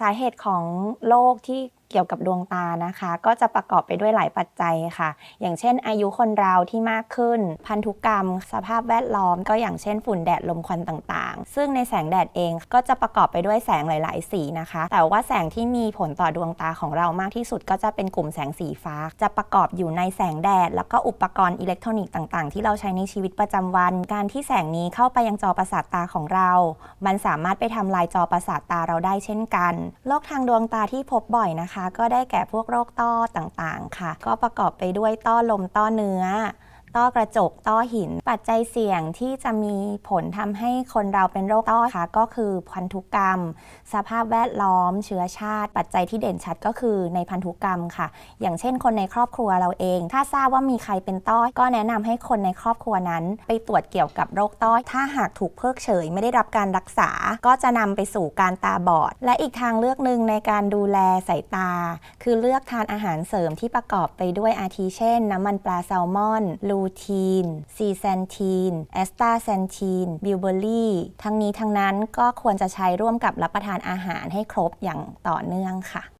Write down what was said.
สาเหตุของโรคที่เกี่ยวกับดวงตานะคะ ก็จะประกอบไปด้วยหลายปัจจัยค่ะ อย่างเช่น อายุคนเราที่มากขึ้น พันธุกรรม สภาพแวดล้อม ก็อย่างเช่นฝุ่นแดดลมควันต่างๆ ซึ่งในแสงแดดเองก็จะประกอบไปด้วยแสงหลาย ๆ สีนะคะ แต่ว่าแสงที่มีผลต่อดวงตาของเรามากที่สุด ก็จะเป็นกลุ่มแสงสีฟ้า จะประกอบอยู่ในแสงแดด แล้วก็อุปกรณ์อิเล็กทรอนิกส์ต่างๆ ที่เราใช้ในชีวิตประจำวัน การที่แสงนี้เข้าไปยังจอประสาทตาของเรา มันสามารถไปทำลายจอประสาทตาเราได้เช่นกัน โรคทางดวงตาที่พบบ่อยนะคะก็ได้แก่พวกโรคต้อต่างๆค่ะ ก็ประกอบไปด้วยต้อลมต้อเนื้อ ต้อกระจก ต้อหิน ปัจจัยเสี่ยงที่จะมีผลทำให้คนเราเป็นโรคต้อค่ะก็คือพันธุกรรม สภาพแวดล้อม เชื้อชาติ ปัจจัยที่เด่นชัดก็คือในพันธุกรรมค่ะ อย่างเช่น คนในครอบครัวเราเอง ถ้าทราบว่ามีใครเป็นต้อ ก็แนะนำให้คนในครอบครัวนั้น ไปตรวจเกี่ยวกับโรคต้อ ถ้าหากถูกเพิกเฉย ไม่ได้รับการรักษา ก็จะนำไปสู่การตาบอด และอีกทางเลือกหนึ่งในการดูแลสายตา คือเลือกทานอาหารเสริมที่ประกอบไปด้วยอาทิเช่น น้ำมันปลาแซลมอนลูทีน ซีแซนทีน แอสตาแซนทีน บิวเบอรี่ ทั้งนี้ทั้งนั้นก็ควรจะใช้ร่วมกับรับประทานอาหารให้ครบอย่างต่อเนื่องค่ะ